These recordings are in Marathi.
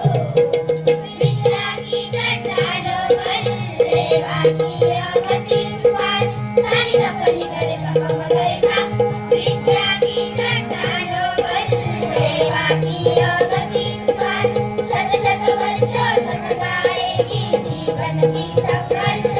मीजी posts 플�ंते लागी talkin'πο울 निंवार की К नंदे कमक चरेका मीजीक्या की mindset नंदे प्रेवार की नंदे की नंदे नंदे शर्तरं जातो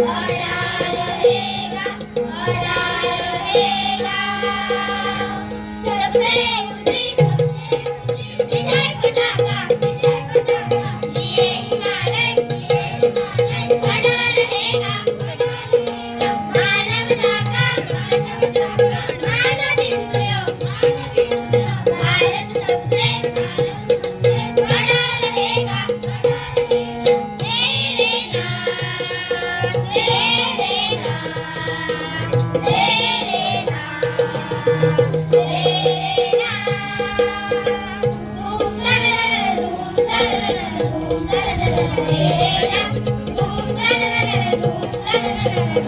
Lord,